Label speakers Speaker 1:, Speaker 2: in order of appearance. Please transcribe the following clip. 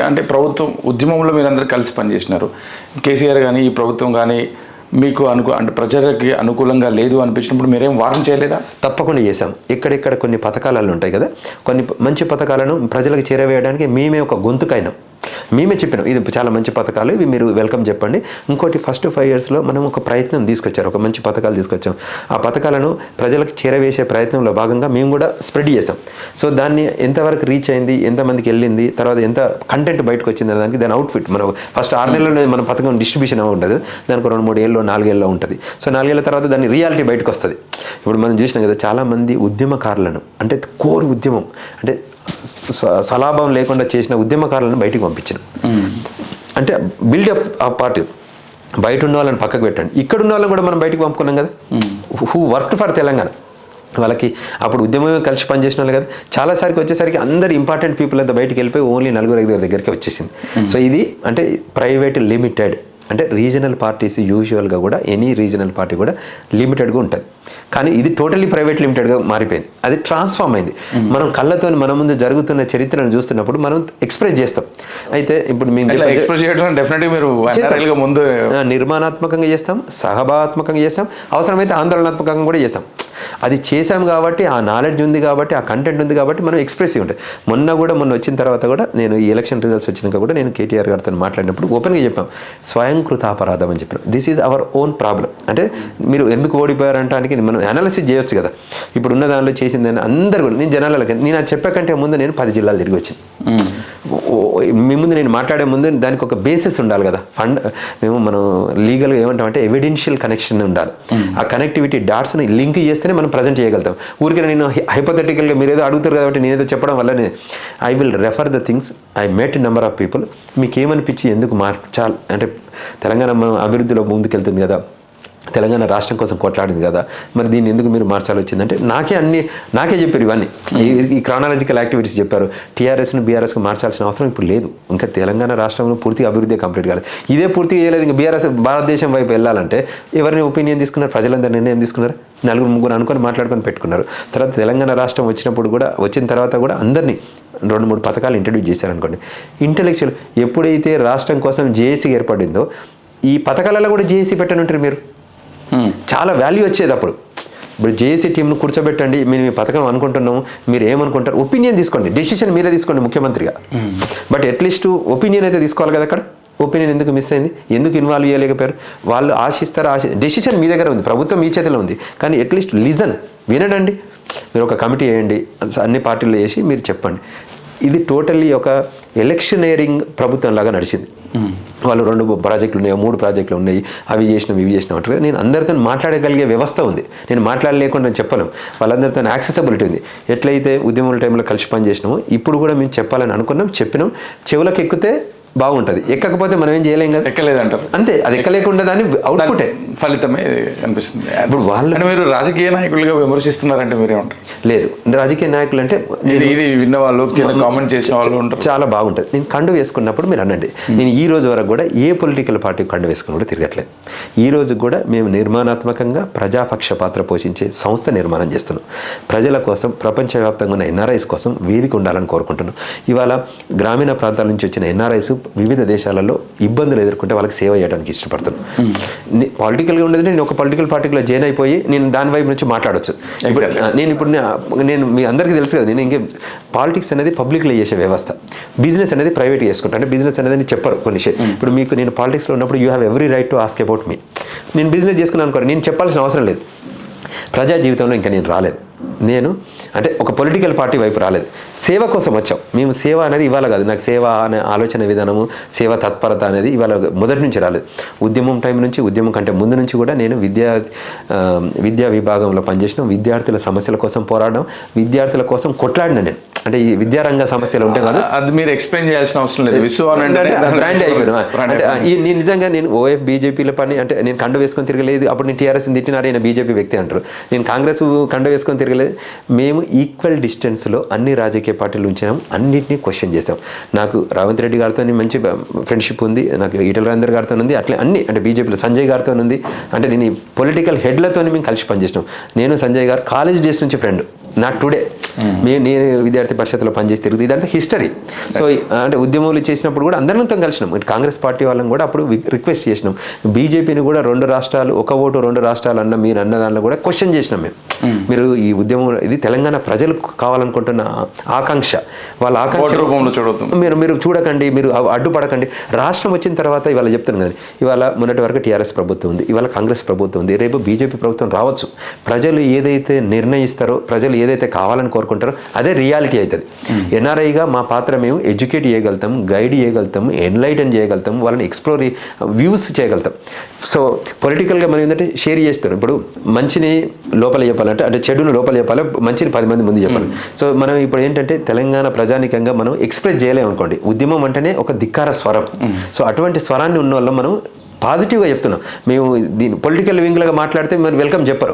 Speaker 1: అంటే ప్రభుత్వం ఉద్యమంలో మీరందరూ కలిసి పనిచేసినారు. కేసీఆర్ కానీ ఈ ప్రభుత్వం కానీ మీకు అనుకు అంటే ప్రజలకి అనుకూలంగా లేదు అనిపించినప్పుడు మీరేం వారం చేయలేదా?
Speaker 2: తప్పకుండా చేశాం. ఇక్కడిక్కడ కొన్ని పథకాలు ఉంటాయి కదా. కొన్ని మంచి పథకాలను ప్రజలకు చేరవేయడానికి మేమే ఒక గొంతుకైనాం. మేమే చెప్పినాం. ఇది చాలా మంచి పథకాలు ఇవి మీరు వెల్కమ్ చెప్పండి. ఇంకోటి ఫస్ట్ ఫైవ్ ఇయర్స్లో మనం ఒక ప్రయత్నం తీసుకొచ్చారు. ఒక మంచి పథకాలు తీసుకొచ్చాం. ఆ పథకాలను ప్రజలకు చేరవేసే ప్రయత్నంలో భాగంగా మేము కూడా స్ప్రెడ్ చేసాం సో దాన్ని ఎంతవరకు రీచ్ అయింది ఎంతమందికి వెళ్ళింది తర్వాత ఎంత కంటెంట్ బయటకు వచ్చింది దానికి దాని అవుట్ఫిట్ మనం ఫస్ట్ ఆరు నెలల్లో మన పథకం డిస్ట్రిబ్యూషన్ ఉంటుంది దానికి రెండు మూడు ఏళ్ళు నాలుగేళ్ళలో ఉంటుంది. సో నాలుగేళ్ళ తర్వాత దాని రియాలిటీ బయటకు వస్తుంది. ఇప్పుడు మనం చూసినాం కదా చాలామంది ఉద్యమకారులను అంటే కోర్ ఉద్యమం అంటే స్వలాభం లేకుండా చేసిన ఉద్యమకారులను బయటికి పంపించిన. అంటే బిల్డప్ ఆ పార్టీ బయట ఉన్న వాళ్ళని పక్కకు పెట్టండి. ఇక్కడ ఉన్న వాళ్ళని కూడా మనం బయటికి పంపుకున్నాం కదా? Who work for Telangana? వాళ్ళకి అప్పుడు ఉద్యమమే కలిసి పనిచేసిన వాళ్ళు కదా? చాలాసారికి వచ్చేసరికి అందరు ఇంపార్టెంట్ పీపుల్ అంతా బయటికి వెళ్ళిపోయి ఓన్లీ నలుగురు ఐదుగురు దగ్గరికి వచ్చేసింది. సో ఇది అంటే ప్రైవేట్ లిమిటెడ్ అంటే రీజనల్ పార్టీస్ యూజువల్గా కూడా ఎనీ రీజనల్ పార్టీ కూడా లిమిటెడ్గా ఉంటుంది. కానీ ఇది టోటలీ ప్రైవేట్ లిమిటెడ్గా మారిపోయింది. అది ట్రాన్స్ఫార్మ్ అయింది. మనం కళ్ళతో మన ముందు జరుగుతున్న చరిత్రను చూస్తున్నప్పుడు మనం ఎక్స్ప్రెస్ చేస్తాం. అయితే ఇప్పుడు మేము
Speaker 1: ఎక్స్ప్రెస్ చేయడం డెఫినెట్గా మీరు ముందు
Speaker 2: నిర్మాణాత్మకంగా చేస్తాం సహభాత్మకంగా చేస్తాం అవసరమైతే ఆందోళనాత్మకంగా కూడా చేస్తాం. అది చేశాం కాబట్టి ఆ నాలెడ్జ్ ఉంది కాబట్టి ఆ కంటెంట్ ఉంది కాబట్టి మనం ఎక్స్ప్రెసివ్ ఉంటుంది మొన్న కూడా మొన్న వచ్చిన తర్వాత కూడా నేను ఈ ఎలక్షన్ రిజల్ట్స్ వచ్చినాక కూడా నేను కేటీఆర్ గారితో మాట్లాడినప్పుడు ఓపెన్గా చెప్పాం. స్వయంకృత అపరాధం అని చెప్పాను this is our own problem అంటే మీరు ఎందుకు ఓడిపోయారంటానికి మనం అనాలిసిస్ చేయొచ్చు కదా. ఇప్పుడు ఉన్న దానిలో చేసిందని అందరు కూడా నేను జనాలకి నేను అది చెప్పే కంటే ముందు నేను పది జిల్లాలు తిరిగి వచ్చింది మీ ముందు నేను మాట్లాడే ముందు దానికి ఒక బేసిస్ ఉండాలి కదా. ఫండ్ మేము మనం లీగల్గా ఏమంటామంటే ఎవిడెన్షియల్ కనెక్షన్ ఉండాలి. ఆ కనెక్టివిటీ డాట్స్ని లింక్ చేస్తేనే మనం ప్రజెంట్ చేయగలుగుతాం. ఊరికే నేను హైపోథెటికల్గా మీరు ఏదో అడుగుతారు కాబట్టి నేను ఏదో చెప్పడం వల్లనే I will refer the things I met number of people మీకు ఏమనిపించి ఎందుకు మార్చాలి? అంటే తెలంగాణ మనం అభివృద్ధిలో ముందుకెళ్తుంది కదా. తెలంగాణ రాష్ట్రం కోసం కొట్లాడింది కదా మరి దీన్ని ఎందుకు మీరు మార్చాలి వచ్చిందంటే నాకే అన్ని నాకే చెప్పారు ఇవన్నీ. ఈ- క్రానాలజికల్ యాక్టివిటీస్ చెప్పారు. టీఆర్ఎస్ను బీఆర్ఎస్కి మార్చాల్సిన అవసరం ఇప్పుడు లేదు. ఇంకా తెలంగాణ రాష్ట్రంలో పూర్తిగా అభివృద్ధి కంప్లీట్ కాలేదు. ఇదే పూర్తిగా చేయలేదు. ఇంకా బీఆర్ఎస్ భారతదేశం వైపు వెళ్ళాలంటే ఎవరిని ఒపీనియన్ తీసుకున్నారు? ప్రజలందరూ నిర్ణయం తీసుకున్నారు? నలుగురు ముగ్గురు అనుకొని మాట్లాడుకొని పెట్టుకున్నారు. తర్వాత తెలంగాణ రాష్ట్రం వచ్చినప్పుడు కూడా వచ్చిన తర్వాత కూడా అందరినీ రెండు మూడు పథకాలు ఇంట్రడ్యూస్ చేశారనుకోండి. ఇంటలెక్చువల్ ఎప్పుడైతే రాష్ట్రం కోసం జేఏసీ ఏర్పడిందో ఈ పథకాలలో కూడా జేఏసీ పెట్టనుంటారు మీరు. చాలా వాల్యూ వచ్చేది అప్పుడు. ఇప్పుడు జేఏసీ టీంను కూర్చోబెట్టండి మేము ఈ పథకం అనుకుంటున్నాము మీరు ఏమనుకుంటారు? ఒపీనియన్ తీసుకోండి డెసిషన్ మీరే తీసుకోండి ముఖ్యమంత్రిగా. బట్ అట్లీస్ట్ ఒపీనియన్ అయితే తీసుకోవాలి కదా అక్కడ? ఒపీనియన్ ఎందుకు మిస్ అయింది? ఎందుకు ఇన్వాల్వ్ చేయలేకపోయారు? వాళ్ళు ఆశిస్తారు? ఆశ డెసిషన్ మీ దగ్గర ఉంది ప్రభుత్వం మీ చేతిలో ఉంది. కానీ అట్లీస్ట్ లిజన్ వినడండి మీరు ఒక కమిటీ వేయండి అన్ని పార్టీలు వేసి మీరు చెప్పండి. ఇది టోటల్లీ ఒక ఎలక్షనేరింగ్ ప్రభుత్వం లాగా నడిచింది. వాళ్ళు రెండు ప్రాజెక్టులు ఉన్నాయి మూడు ప్రాజెక్టులు ఉన్నాయి అవి చేసినాం ఇవి చేసినాం అంటారు. కదా. నేను అందరితో మాట్లాడగలిగే వ్యవస్థ ఉంది. నేను మాట్లాడలేకుండా నేను చెప్పలేం వాళ్ళందరితో యాక్సెసబిలిటీ ఉంది. ఎట్లయితే ఉద్యమం టైంలో కలిసి పని చేసినామో ఇప్పుడు కూడా మేము చెప్పాలని అనుకున్నాం చెప్పినాం. చెవులకు ఎక్కితే బాగుంటుంది. ఎక్కకపోతే మనం ఏం చేయలేం కదా?
Speaker 1: ఎక్కలేదంటారు.
Speaker 2: అంతే అది ఎక్కలేకుండా దాని అవుట్పుటే
Speaker 1: ఫలితమే అనిపిస్తుంది.
Speaker 2: ఇప్పుడు వాళ్ళు-
Speaker 1: మీరు రాజకీయ నాయకులుగా విమర్శిస్తున్నారంటే మీరేమంటారు
Speaker 2: లేదు రాజకీయ నాయకులు అంటే
Speaker 1: ఇది విన్న వాళ్ళు కామెంట్ చేసిన వాళ్ళు ఉంటారు.
Speaker 2: చాలా బాగుంటుంది. నేను కండు వేసుకున్నప్పుడు మీరు అనండి. నేను ఈ రోజు వరకు కూడా ఏ పొలిటికల్ పార్టీ కండు వేసుకుని కూడా తిరగట్లేదు. ఈ రోజు కూడా మేము నిర్మాణాత్మకంగా ప్రజాపక్ష పాత్ర పోషించే సంస్థ నిర్మాణం చేస్తున్నాం. ప్రజల కోసం ప్రపంచవ్యాప్తంగా ఉన్న ఎన్ఆర్ఐస్ కోసం వేదిక ఉండాలని కోరుకుంటున్నాం. ఇవాళ గ్రామీణ ప్రాంతాల నుంచి వచ్చిన ఎన్ఆర్ఐస్ వివిధ దేశాలలో ఇబ్బందులు ఎదుర్కొంటే వాళ్ళకి సేవ చేయడానికి ఇష్టపడుతున్నాను పాలిటికల్గా ఉండేది నేను ఒక పొలిటికల్ పార్టీలో జాయిన్ అయిపోయి నేను దాని వైపు నుంచి మాట్లాడొచ్చు. ఇప్పుడు నేను ఇప్పుడు నేను మీ అందరికీ తెలుసు కదా నేను ఇంకే పాలిటిక్స్ అనేది పబ్లిక్లో చేసే వ్యవస్థ. బిజినెస్ అనేది ప్రైవేట్ చేసుకుంటా. అంటే బిజినెస్ అనేది చెప్పరు కొన్ని విషయం ఇప్పుడు మీకు నేను పాలిటిక్స్లో ఉన్నప్పుడు you have every right to ask about మీ నేను బిజినెస్ చేసుకున్నాను అనుకోండి నేను చెప్పాల్సిన అవసరం లేదు. ప్రజా జీవితంలో ఇంకా నేను రాలేదు. నేను అంటే ఒక పొలిటికల్ పార్టీ వైపు రాలేదు. సేవ కోసం వచ్చాం. మేము సేవ అనేది ఇవాళ కాదు. నాకు సేవ అనే ఆలోచన విధానము సేవ తత్పరత అనేది ఇవాళ మొదటి నుంచి రాలేదు. ఉద్యమం టైం నుంచి ఉద్యమం కంటే ముందు నుంచి కూడా నేను విద్యా విద్యా విభాగంలో పనిచేసిన. విద్యార్థుల సమస్యల కోసం పోరాడడం విద్యార్థుల కోసం కొట్లాడిన నేను. అంటే ఈ విద్యారంగ సమస్యలు ఉంటాయి కదా.
Speaker 1: అది మీరు ఎక్స్ప్లెయిన్ చేయాల్సిన అవసరం లేదు. విశ్వం అని అంటే దాని
Speaker 2: బ్రాండ్ అయిపోయాను. అంటే నేను నిజంగా నేను ఓఎఫ్ బీజేపీల పని అంటే నేను కండు వేసుకొని తిరగలేదు. అప్పుడు నేను టీఆర్ఎస్ తిట్టినారు. ఈయన బీజేపీ వ్యక్తి అంటారు. నేను కాంగ్రెస్ కండు వేసుకొని తిరగలేదు. మేము ఈక్వల్ డిస్టెన్స్లో అన్ని రాజకీయ పార్టీలు ఉంచినాం. అన్నింటినీ క్వశ్చన్ చేసాం నాకు రావంత్ రెడ్డి గారితో మంచి ఫ్రెండ్షిప్ ఉంది. నాకు ఈటల రాజేందర్ గారితో ఉంది. అట్లే అన్ని అంటే బీజేపీలో సంజయ్ గారితో ఉంది. అంటే నేను పొలిటికల్ హెడ్లతో మేము కలిసి పనిచేసినాం. నేను సంజయ్ గారు కాలేజ్ డేస్ నుంచి ఫ్రెండ్ నాట్ టుడే మే నేను విద్యార్థి పరిషత్లో పనిచేసి తిరుగుతుంది ఇదంతా హిస్టరీ. సో అంటే ఉద్యమాలు చేసినప్పుడు కూడా అందరితో కలిసినాం. కాంగ్రెస్ పార్టీ వాళ్ళని కూడా అప్పుడు రిక్వెస్ట్ చేసినాం. బీజేపీని కూడా రెండు రాష్ట్రాలు ఒక ఓటు రెండు రాష్ట్రాలు అన్న మీరు అన్న దానిలో కూడా క్వశ్చన్ చేసినాం మేము. మీరు ఈ ఉద్యమం ఇది తెలంగాణ ప్రజలు కావాలనుకుంటున్న ఆకాంక్ష. వాళ్ళ ఆకాంక్ష మీరు మీరు చూడకండి మీరు అడ్డుపడకండి. రాష్ట్రం వచ్చిన తర్వాత ఇవాళ చెప్తాను కదా ఇవాళ మొన్నటి వరకు టీఆర్ఎస్ ప్రభుత్వం ఉంది ఇవాళ కాంగ్రెస్ ప్రభుత్వం ఉంది. రేపు బీజేపీ ప్రభుత్వం రావచ్చు. ప్రజలు ఏదైతే నిర్ణయిస్తారో ప్రజలు ఏదైతే కావాలని కోరుకుంటారో అదే రియాలిటీ అవుతుంది. ఎన్ఆర్ఐగా మా పాత్ర మేము ఎడ్యుకేట్ చేయగలుగుతాం గైడ్ చేయగలుగుతాం ఎన్లైటన్ చేయగలుగుతాం వాళ్ళని ఎక్స్ప్లోర్ వ్యూస్ చేయగలుగుతాం. సో పొలిటికల్గా మనం ఏంటంటే షేర్ చేస్తారు ఇప్పుడు మంచిని లోపల చెప్పాలంటే అంటే చెడును లోపల చెప్పాలి మంచిని పది మంది ముందు చెప్పాలి. సో మనం ఇప్పుడు ఏంటంటే తెలంగాణ ప్రజానికంగా మనం ఎక్స్ప్రెస్ చేయలేము అనుకోండి. ఉద్యమం అంటేనే ఒక ధిక్కార స్వరం. సో అటువంటి స్వరాన్ని ఉన్న వాళ్ళు మనం పాజిటివ్గా చెప్తున్నాం. మేము దీని పొలిటికల్ వింగ్లుగా మాట్లాడితే మరి వెల్కమ్ చెప్పరు.